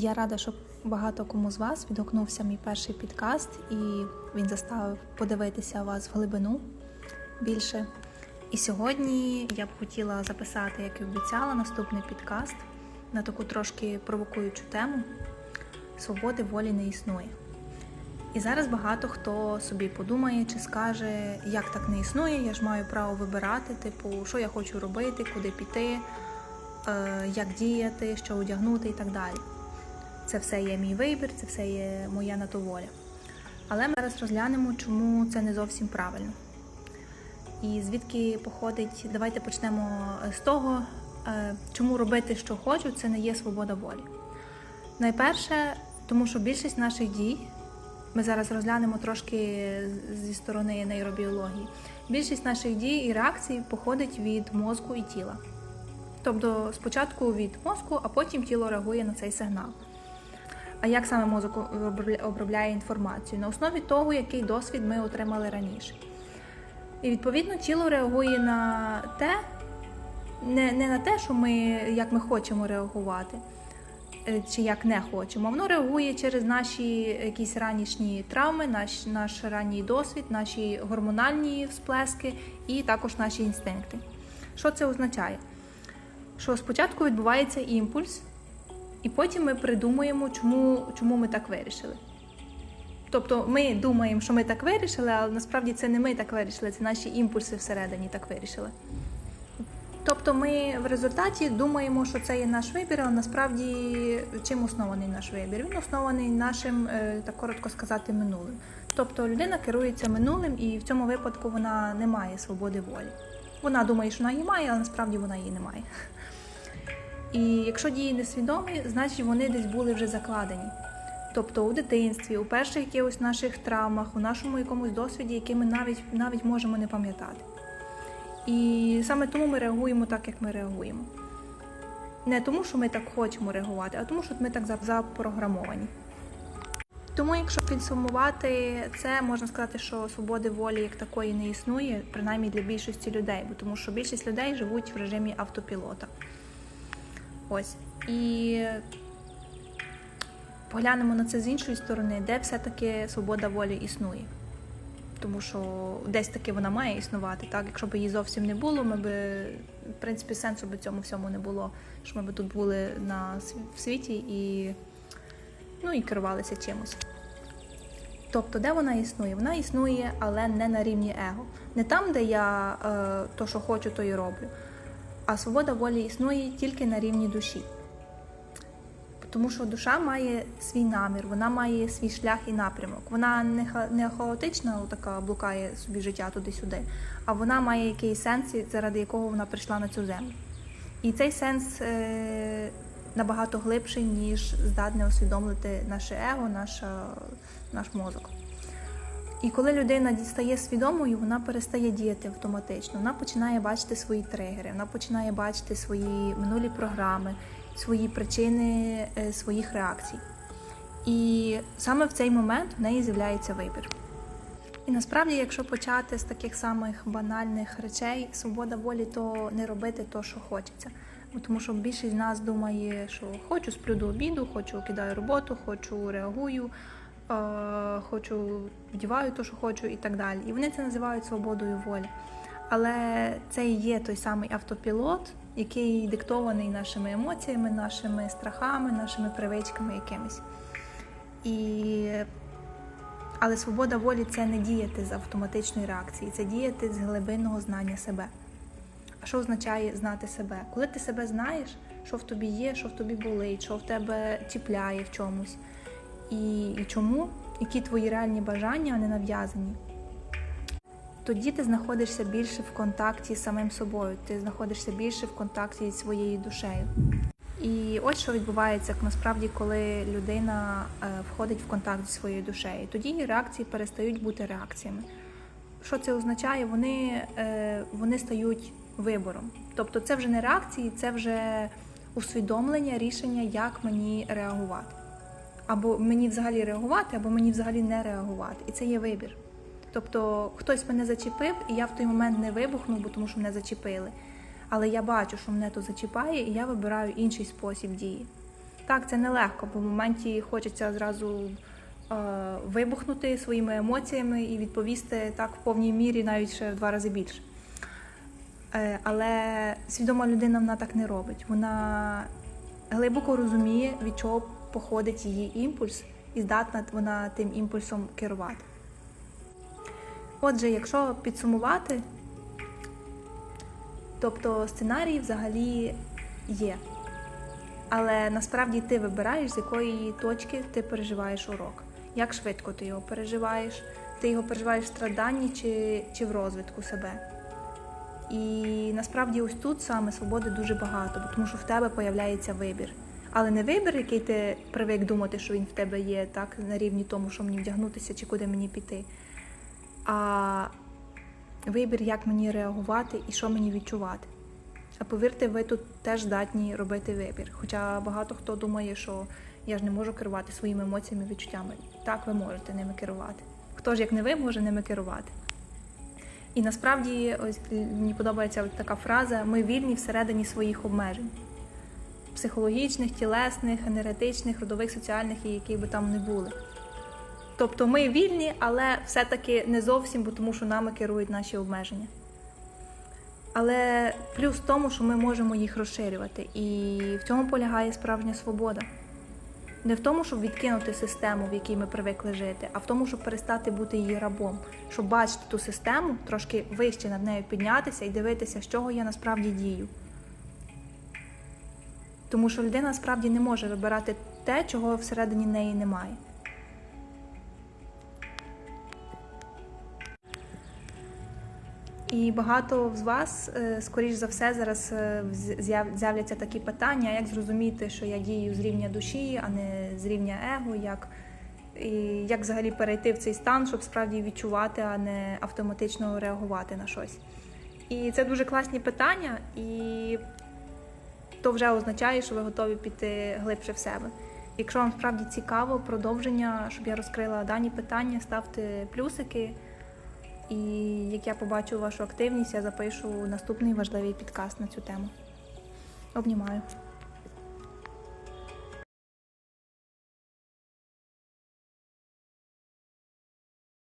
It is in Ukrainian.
Я рада, що багато кому з вас відгукнувся мій перший підкаст, і він заставив подивитися вас в глибину більше. І сьогодні я б хотіла записати, як і обіцяла, наступний підкаст на таку трошки провокуючу тему свободи волі не існує. І зараз багато хто собі подумає чи скаже, як так не існує, я ж маю право вибирати, типу, що я хочу робити, куди піти, е, як діяти, що одягнути і так далі. Це все є мій вибір, це все є моя на то воля. Але ми зараз розглянемо, чому це не зовсім правильно. І звідки походить, давайте почнемо з того, е, чому робити, що хочу, це не є свобода волі. Найперше, тому що більшість наших дій, ми зараз розглянемо трошки зі сторони нейробіології, більшість наших дій і реакцій походить від мозку і тіла. Тобто спочатку від мозку, а потім тіло реагує на цей сигнал. А як саме мозок обробляє інформацію? На основі того, який досвід ми отримали раніше. І відповідно тіло реагує на те, не, не на те, що ми, як ми хочемо реагувати, е, чи як не хочемо. Воно реагує через наші якісь ранішні травми, наш, наш ранній досвід, наші гормональні всплески і також наші інстинкти. Що це означає? Що спочатку відбувається імпульс, і потім ми придумуємо, чому, чому ми так вирішили. Тобто ми думаємо, що ми так вирішили, але насправді це не ми так вирішили, це наші імпульси всередині так вирішили. Тобто ми в результаті думаємо, що це є наш вибір, але насправді чим оснований наш вибір? Він оснований нашим, е, так коротко сказати, минулим. Тобто людина керується минулим, і в цьому випадку вона не має свободи волі. Вона думає, що вона її має, але насправді вона її не має. І якщо дії несвідомі, значить вони десь були вже закладені. Тобто у дитинстві, у перших якихось наших травмах, у нашому якомусь досвіді, який ми навіть навіть можемо не пам'ятати. І саме тому ми реагуємо так, як ми реагуємо. Не тому, що ми так хочемо реагувати, а тому, що ми так запрограмовані. Тому, якщо підсумувати це, можна сказати, що свободи волі як такої не існує, принаймні для більшості людей, бо тому що більшість людей живуть в режимі автопілота. Ось. І поглянемо на це з іншої сторони, де все-таки свобода волі існує. Тому що десь таки вона має існувати. Так? Якщо б її зовсім не було, ми б, в принципі, сенсу би цьому всьому не було, що ми б тут були на, в світі і, ну, і керувалися чимось. Тобто, де вона існує? Вона існує, але не на рівні его. Не там, де я е, то, що хочу, то і роблю. А свобода волі існує тільки на рівні душі. Тому що душа має свій намір, вона має свій шлях і напрямок. Вона не, ха- не хаотична, така блукає собі життя туди-сюди, а вона має якийсь сенс, заради якого вона прийшла на цю землю. І цей сенс е, набагато глибший, ніж здатне усвідомити наше его, наша, наш мозок. І коли людина стає свідомою, вона перестає діяти автоматично. Вона починає бачити свої тригери, вона починає бачити свої минулі програми, свої причини е, своїх реакцій. І саме в цей момент в неї з'являється вибір. І насправді, якщо почати з таких самих банальних речей, свобода волі, то не робити то, що хочеться. Тому що більшість з нас думає, що хочу сплю до обіду, хочу кидаю роботу, хочу реагую, хочу вдіваю те, що хочу, і так далі. І вони це називають свободою волі. Але це і є той самий автопілот, який диктований нашими емоціями, нашими страхами, нашими привичками якимись. І... Але свобода волі це не діяти з автоматичної реакції, це діяти з глибинного знання себе. А що означає знати себе? Коли ти себе знаєш, що в тобі є, що в тобі болить, що в тебе чіпляє в чомусь, і, чому, які твої реальні бажання, а не нав'язані, тоді ти знаходишся більше в контакті з самим собою, ти знаходишся більше в контакті зі своєю душею. І ось що відбувається насправді, коли людина е, входить в контакт зі своєю душею. Тоді її реакції перестають бути реакціями. Що це означає? Вони, е, вони стають вибором. Тобто це вже не реакції, це вже усвідомлення, рішення, як мені реагувати. Або мені взагалі реагувати, або мені взагалі не реагувати. І це є вибір. Тобто хтось мене зачепив, і я в той момент не вибухнув, бо тому що мене зачепили. Але я бачу, що мене то зачіпає, і я вибираю інший спосіб дії. Так, це нелегко, бо в моменті хочеться зразу е, вибухнути своїми емоціями і відповісти так в повній мірі, навіть ще в два рази більше. Е, але свідома людина вона так не робить. Вона глибоко розуміє, від чого походить її імпульс, і здатна вона тим імпульсом керувати. Отже, якщо підсумувати, тобто сценарій взагалі є. Але насправді ти вибираєш, з якої точки ти переживаєш урок. Як швидко ти його переживаєш, ти його переживаєш в страданні чи, чи в розвитку себе. І насправді ось тут саме свободи дуже багато, тому що в тебе появляється вибір. Але не вибір, який ти привик думати, що він в тебе є, так, на рівні тому, що мені вдягнутися чи куди мені піти. А вибір, як мені реагувати і що мені відчувати. А повірте, ви тут теж здатні робити вибір. Хоча багато хто думає, що я ж не можу керувати своїми емоціями і відчуттями. Так, ви можете ними керувати. Хто ж як не ви може ними керувати? І насправді, ось мені подобається така фраза: ми вільні всередині своїх обмежень психологічних, тілесних, енергетичних, родових, соціальних і які би там не були. Тобто ми вільні, але все-таки не зовсім, бо тому що нами керують наші обмеження. Але плюс в тому, що ми можемо їх розширювати, і в цьому полягає справжня свобода. Не в тому, щоб відкинути систему, в якій ми привикли жити, а в тому, щоб перестати бути її рабом, щоб бачити ту систему, трошки вище над нею піднятися і дивитися, з чого я насправді дію. Тому що людина справді не може вибирати те, чого всередині неї немає. І багато з вас, е, скоріш за все, зараз е, з'являться такі питання, як зрозуміти, що я дію з рівня душі, а не з рівня его, як, і як взагалі перейти в цей стан, щоб справді відчувати, а не автоматично реагувати на щось. І це дуже класні питання, і то вже означає, що ви готові піти глибше в себе. Якщо вам справді цікаво продовження, щоб я розкрила дані питання, ставте плюсики. І як я побачу вашу активність, я запишу наступний важливий підкаст на цю тему. Обнімаю.